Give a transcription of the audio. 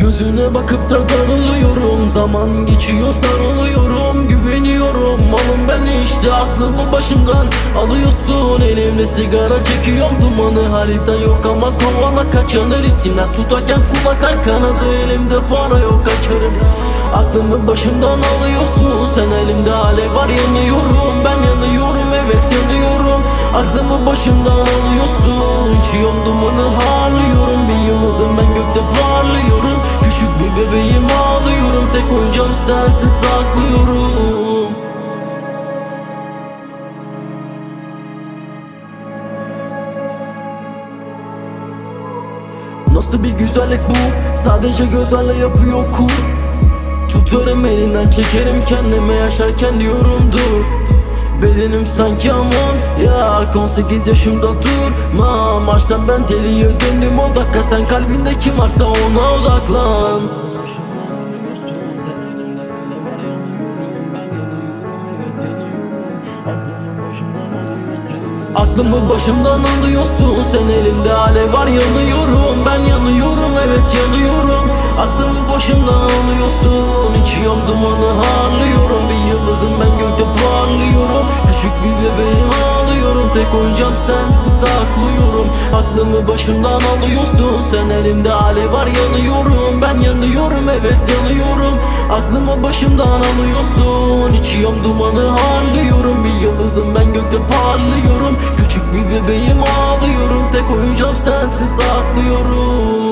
Gözüne bakıp da darılıyorum. Zaman geçiyor sarılıyorum. Güveniyorum. Malım ben işte Aklımı başımdan alıyorsun. Elimde sigara çekiyorum dumanı. Harita yok ama kovana kaçanır. Ritimler tutarken kulaklar kanadı. Elimde para yok kaçarım Aklımı başımdan alıyorsun. Sen elimde alev var yanıyorum. Ben yanıyorum evet yanıyorum. Aklımı başımdan alıyorsun. İçiyorum dumanı harlıyorum. Bir yıldızım ben gökte bebeğim ağlıyorum Tek oyuncağım sensin saklıyorum. Nasıl bir güzellik bu? Sadece gözlerle yapıyor kur. Tutarım elinden çekerim kendime yaşarken diyorum dur Bedenim sanki aman. Ya 18 yaşımda durmam Baştan ben deliye döndüm. O dakika Sen kalbinde kim varsa ona odaklan. Aklımı başımdan alıyorsun. Sen elimde alev var yanıyorum. Ben yanıyorum evet yanıyorum. Aklımı başımdan alıyorsun. İçiyorum dumanı harlıyorum Tek oyuncağım sensiz saklıyorum. Aklımı başımdan alıyorsun Sen elimde alev var yanıyorum. Ben yanıyorum evet yanıyorum. Aklımı başımdan alıyorsun İçiyorum dumanı harlıyorum. Bir yıldızım ben gökte parlıyorum. Küçük bir bebeğim ağlıyorum. Tek oyuncağım sensiz saklıyorum